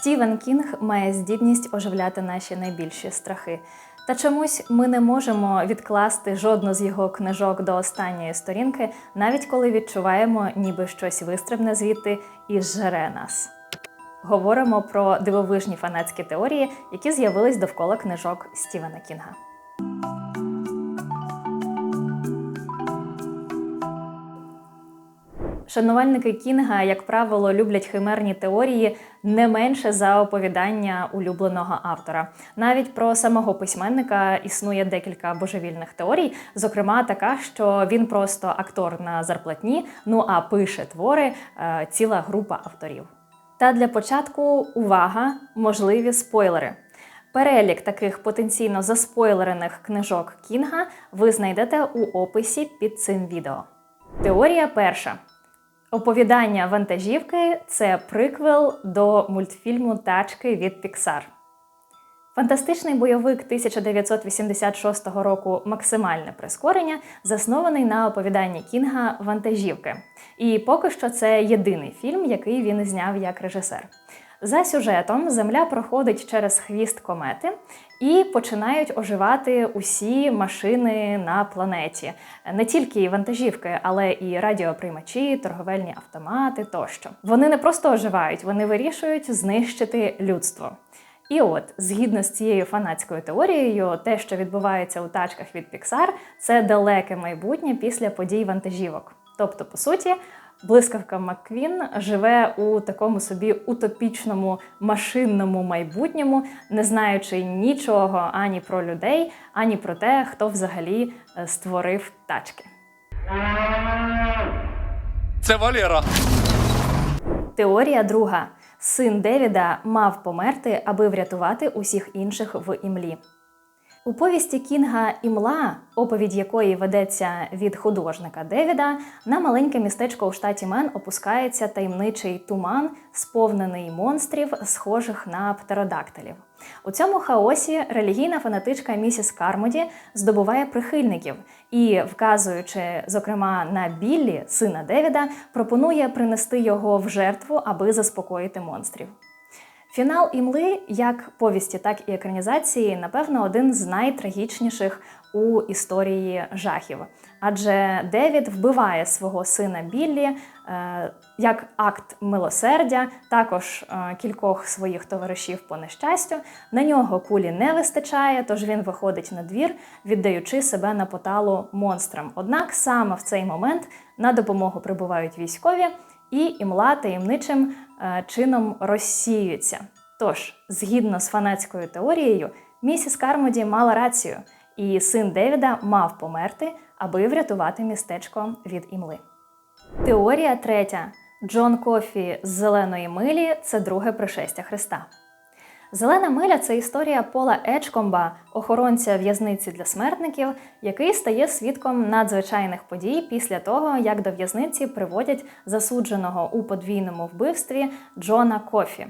Стівен Кінг має здібність оживляти наші найбільші страхи. Та чомусь ми не можемо відкласти жодну з його книжок до останньої сторінки, навіть коли відчуваємо, ніби щось вистрибне звідти і зжере нас. Говоримо про дивовижні фанатські теорії, які з'явились довкола книжок Стівена Кінга. Шанувальники Кінга, як правило, люблять химерні теорії не менше за оповідання улюбленого автора. Навіть про самого письменника існує декілька божевільних теорій, зокрема така, що він просто актор на зарплатні, ну а пише твори е, ціла група авторів. Та для початку увага, можливі спойлери. Перелік таких потенційно заспойлерених книжок Кінга ви знайдете у описі під цим відео. Теорія перша. Оповідання вантажівки це приквел до мультфільму Тачки від Pixar. Фантастичний бойовик 1986 року Максимальне прискорення заснований на оповіданні Кінга Вантажівки. І поки що це єдиний фільм, який він зняв як режисер. За сюжетом Земля проходить через хвіст комети і починають оживати усі машини на планеті, не тільки вантажівки, але і радіоприймачі, торговельні автомати тощо. Вони не просто оживають, вони вирішують знищити людство. І от, згідно з цією фанатською теорією, те, що відбувається у тачках від Pixar, це далеке майбутнє після подій вантажівок. Тобто, по суті, блискавка Макквін живе у такому собі утопічному машинному майбутньому, не знаючи нічого ані про людей, ані про те, хто взагалі е, створив тачки. Це Валера. Теорія друга: син Девіда мав померти, аби врятувати усіх інших в імлі. У повісті Кінга Імла, оповідь якої ведеться від художника Девіда, на маленьке містечко у штаті Мен опускається таємничий туман, сповнений монстрів, схожих на птеродактилів. У цьому хаосі релігійна фанатичка місіс Кармоді здобуває прихильників і, вказуючи, зокрема, на Біллі, сина Девіда, пропонує принести його в жертву, аби заспокоїти монстрів. Фінал імли, як повісті, так і екранізації, напевно, один з найтрагічніших у історії жахів. Адже Девід вбиває свого сина Біллі е, як акт милосердя, також е, кількох своїх товаришів по нещастю. На нього кулі не вистачає, тож він виходить на двір, віддаючи себе на поталу монстрам. Однак саме в цей момент на допомогу прибувають військові і імла таємничим е, чином розсіюється. Тож, згідно з фанатською теорією, місіс Кармоді мала рацію, і син Девіда мав померти, аби врятувати містечко від імли. Теорія третя: Джон Кофі з зеленої милі це друге пришестя Христа. Зелена миля це історія Пола Ечкомба, охоронця в'язниці для смертників, який стає свідком надзвичайних подій після того, як до в'язниці приводять засудженого у подвійному вбивстві Джона Кофі.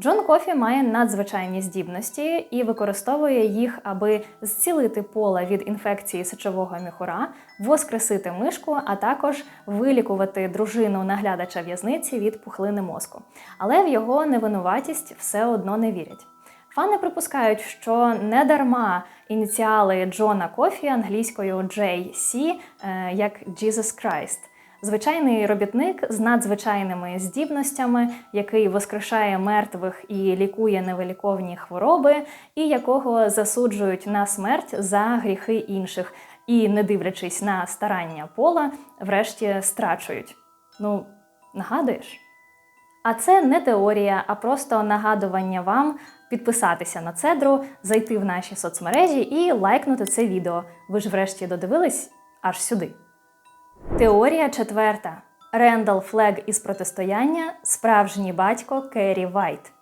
Джон Кофі має надзвичайні здібності і використовує їх, аби зцілити пола від інфекції сечового міхура, воскресити мишку, а також вилікувати дружину наглядача в'язниці від пухлини мозку. Але в його невинуватість все одно не вірять. Фани припускають, що не дарма ініціали Джона Кофі англійською JC, е, як Jesus Christ. Звичайний робітник з надзвичайними здібностями, який воскрешає мертвих і лікує невиліковні хвороби, і якого засуджують на смерть за гріхи інших, і, не дивлячись на старання пола, врешті страчують. Ну, нагадуєш? А це не теорія, а просто нагадування вам підписатися на цедру, зайти в наші соцмережі і лайкнути це відео. Ви ж врешті додивились аж сюди. Теорія четверта. Рендал Флег із протистояння справжній батько Керрі Вайт.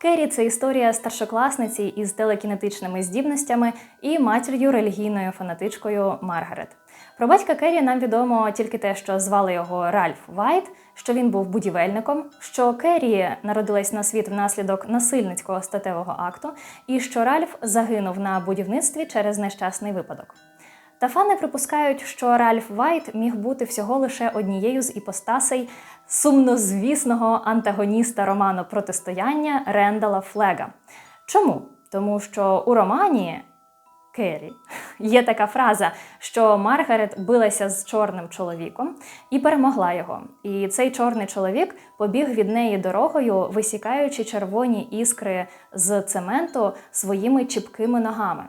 Керрі це історія старшокласниці із телекінетичними здібностями і матір'ю релігійною фанатичкою Маргарет. Про батька Керрі нам відомо тільки те, що звали його Ральф Вайт, що він був будівельником, що Керрі народилась на світ внаслідок насильницького статевого акту, і що Ральф загинув на будівництві через нещасний випадок. Та фани припускають, що Ральф Вайт міг бути всього лише однією з іпостасей сумнозвісного антагоніста роману Протистояння Рендала Флега. Чому? Тому що у романі Керрі є така фраза, що Маргарет билася з чорним чоловіком і перемогла його. І цей чорний чоловік побіг від неї дорогою, висікаючи червоні іскри з цементу своїми чіпкими ногами.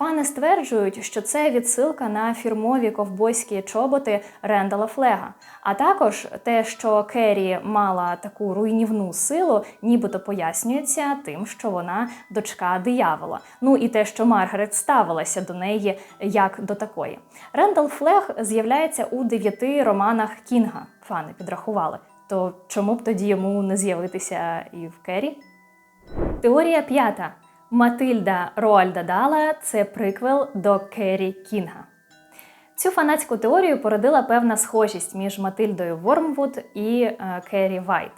Фани стверджують, що це відсилка на фірмові ковбойські чоботи Рендала Флега. А також те, що Керрі мала таку руйнівну силу, нібито пояснюється тим, що вона дочка диявола. Ну і те, що Маргарет ставилася до неї як до такої. Рендал Флег з'являється у дев'яти романах Кінга. Фани підрахували. То чому б тоді йому не з'явитися і в Керрі? Теорія п'ята. Матильда Роальда Дала це приквел до Керрі Кінга. Цю фанатську теорію породила певна схожість між Матильдою Вормвуд і е, Керрі Вайт.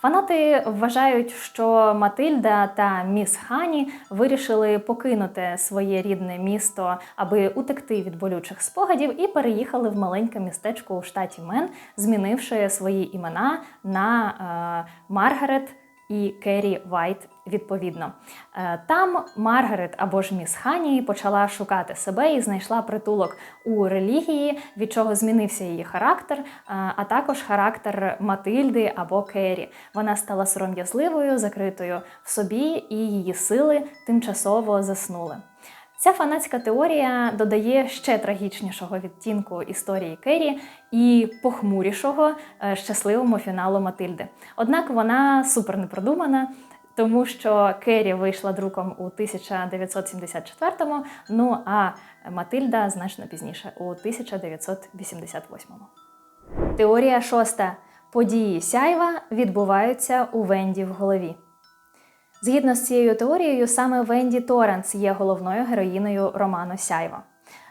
Фанати вважають, що Матильда та міс Хані вирішили покинути своє рідне місто, аби утекти від болючих спогадів, і переїхали в маленьке містечко у штаті Мен, змінивши свої імена на е, Маргарет і Керрі Вайт відповідно. Е, Там Маргарет або ж міс Хані почала шукати себе і знайшла притулок у релігії, від чого змінився її характер, е, а також характер Матильди або Керрі. Вона стала сором'язливою, закритою в собі, і її сили тимчасово заснули. Ця фанатська теорія додає ще трагічнішого відтінку історії Керрі і похмурішого е, щасливому фіналу Матильди. Однак вона супер непродумана, тому що Керрі вийшла друком у 1974-му, ну а Матильда значно пізніше, у 1988-му. Теорія шоста. Події сяйва відбуваються у Венді в голові. Згідно з цією теорією, саме Венді Торренс є головною героїною роману Сяйва.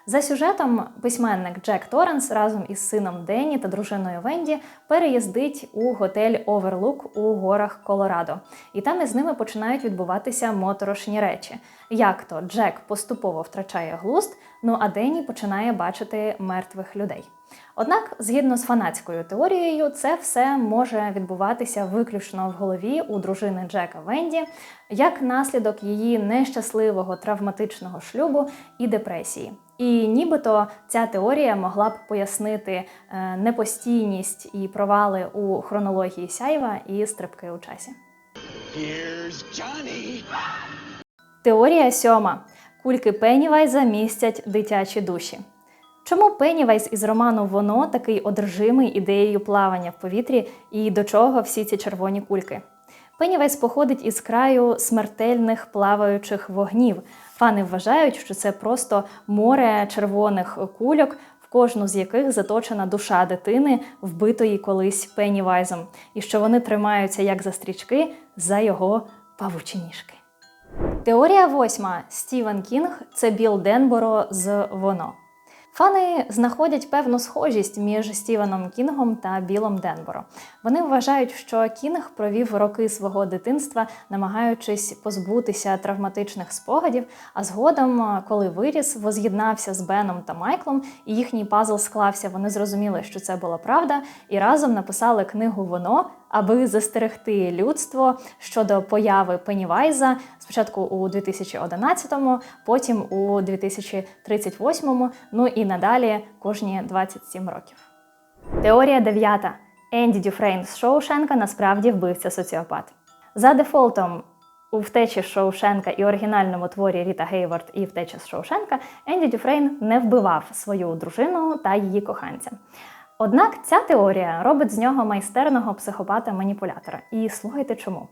За сюжетом, письменник Джек Торренс разом із сином Денні та дружиною Венді переїздить у готель Оверлук у горах Колорадо, і там із ними починають відбуватися моторошні речі. Як то Джек поступово втрачає глузд, ну а Денні починає бачити мертвих людей. Однак, згідно з фанатською теорією, це все може відбуватися виключно в голові у дружини Джека Венді як наслідок її нещасливого травматичного шлюбу і депресії. І нібито ця теорія могла б пояснити е, непостійність і провали у хронології сяйва і стрибки у часі. Here's Johnny. Теорія сьома. Кульки Пеннівайза містять дитячі душі. Чому Пеннівайз із роману Воно такий одержимий ідеєю плавання в повітрі і до чого всі ці червоні кульки? Пеннівайз походить із краю смертельних плаваючих вогнів. Фани вважають, що це просто море червоних кульок, кожну з яких заточена душа дитини, вбитої колись Пеннівайзом, і що вони тримаються як за стрічки за його павучиніжки. Теорія восьма. Стівен Кінг це Біл Денборо з Воно. Фани знаходять певну схожість між Стівеном Кінгом та Білом Денборо. Вони вважають, що Кінг провів роки свого дитинства, намагаючись позбутися травматичних спогадів. А згодом, коли виріс, воз'єднався з Беном та Майклом, і їхній пазл склався. Вони зрозуміли, що це була правда, і разом написали книгу Воно, аби застерегти людство щодо появи Пеннівайза спочатку у 2011-му, потім у 2038-му, ну і надалі кожні 27 років. Теорія дев'ята. Енді Дюфрейн з Шоушенка насправді вбивця соціопат. За дефолтом у втечі з Шоушенка і оригінальному творі Ріта Гейворд і втеча з Шоушенка Енді Дюфрейн не вбивав свою дружину та її коханця. Однак ця теорія робить з нього майстерного психопата-маніпулятора. І слухайте чому.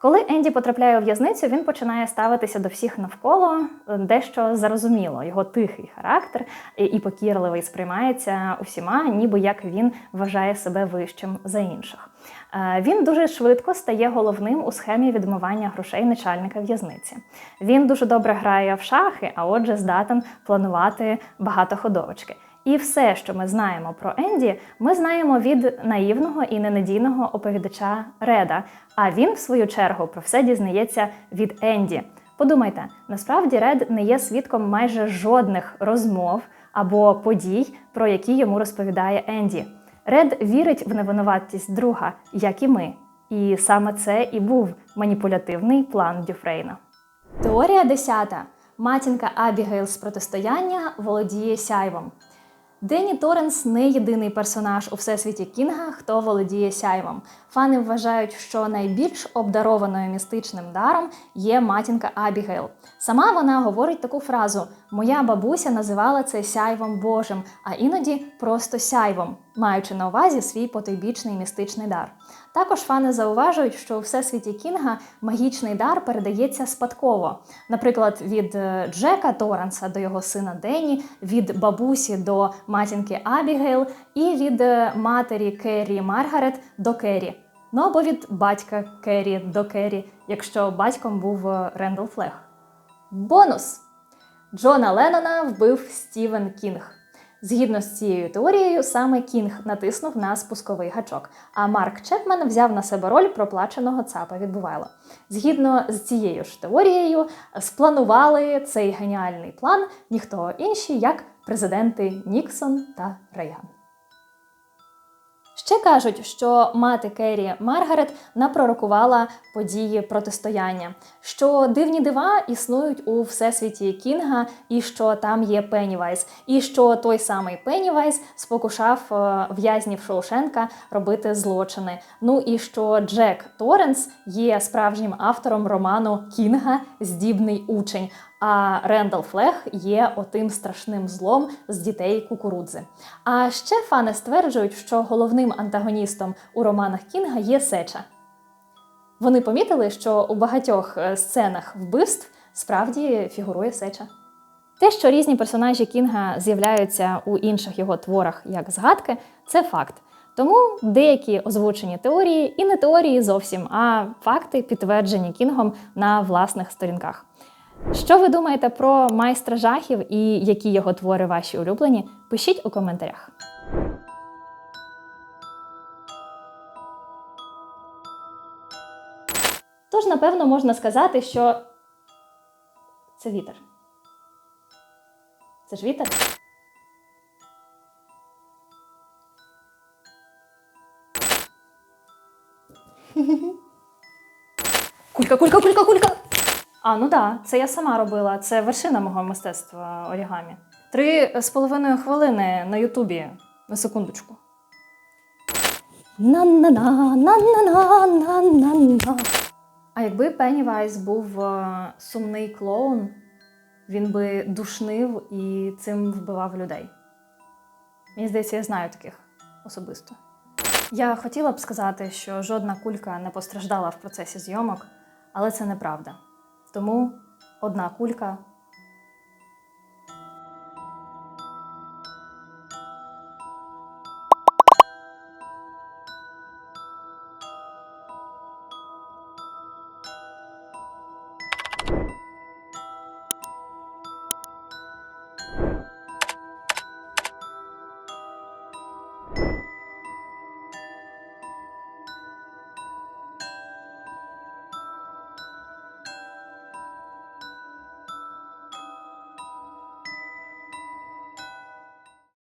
Коли Енді потрапляє у в'язницю, він починає ставитися до всіх навколо е, дещо зарозуміло. Його тихий характер і- покірливий сприймається усіма, ніби як він вважає себе вищим за інших. Е, Він дуже швидко стає головним у схемі відмивання грошей начальника в'язниці. Він дуже добре грає в шахи, а отже, здатен планувати багатоходовочки. І все, що ми знаємо про Енді, ми знаємо від наївного і ненадійного оповідача Реда. А він, в свою чергу, про все дізнається від Енді. Подумайте, насправді Ред не є свідком майже жодних розмов або подій, про які йому розповідає Енді. Ред вірить в невинуватість друга, як і ми. І саме це і був маніпулятивний план Дюфрейна. Теорія 10. Матінка Абігейл з протистояння володіє сяйвом. Денні Торренс не єдиний персонаж у всесвіті Кінга, хто володіє сяйвом. Фани вважають, що найбільш обдарованою містичним даром є матінка Абігейл. Сама вона говорить таку фразу: Моя бабуся називала це сяйвом Божим, а іноді просто сяйвом, маючи на увазі свій потойбічний містичний дар. Також фани зауважують, що у всесвіті Кінга магічний дар передається спадково. Наприклад, від е, Джека Торренса до його сина Денні, від бабусі до матінки Абігейл і від е, матері Керрі Маргарет до Керрі. Ну або від батька Керрі до Керрі, якщо батьком був е, Рендал Флег. Бонус! Джона Леннона вбив Стівен Кінг. Згідно з цією теорією, саме Кінг натиснув на спусковий гачок, а Марк Чепмен взяв на себе роль проплаченого цапа від Бувайло. Згідно з цією ж теорією, спланували цей геніальний план ніхто інший, як президенти Ніксон та Рейган. Ще кажуть, що мати Керрі Маргарет напророкувала події протистояння, що дивні дива існують у всесвіті Кінга, і що там є Пеннівайз, і що той самий Пеннівайз спокушав е, в'язнів Шоушенка робити злочини. Ну і що Джек Торренс є справжнім автором роману Кінга Здібний учень. А Рендал Флег є отим страшним злом з дітей кукурудзи. А ще фани стверджують, що головним антагоністом у романах Кінга є Сеча. Вони помітили, що у багатьох е, сценах вбивств справді фігурує Сеча. Те, що різні персонажі Кінга з'являються у інших його творах як згадки, це факт. Тому деякі озвучені теорії і не теорії зовсім, а факти підтверджені Кінгом на власних сторінках. Що ви думаєте про майстра жахів і які його твори ваші улюблені? Пишіть у коментарях. Тож, напевно, можна сказати, що це вітер. Це ж вітер? Кулька, кулька, кулька, кулька. А, ну так, це я сама робила. Це вершина мого мистецтва орігамі. Три з половиною хвилини на Ютубі. На секундочку. На-на-на, на-на-на, на-на-на. А якби Пеннівайз був е, сумний клоун, він би душнив і цим вбивав людей. Мені здається, я знаю таких особисто. Я хотіла б сказати, що жодна кулька не постраждала в процесі зйомок, але це неправда. Тому одна кулька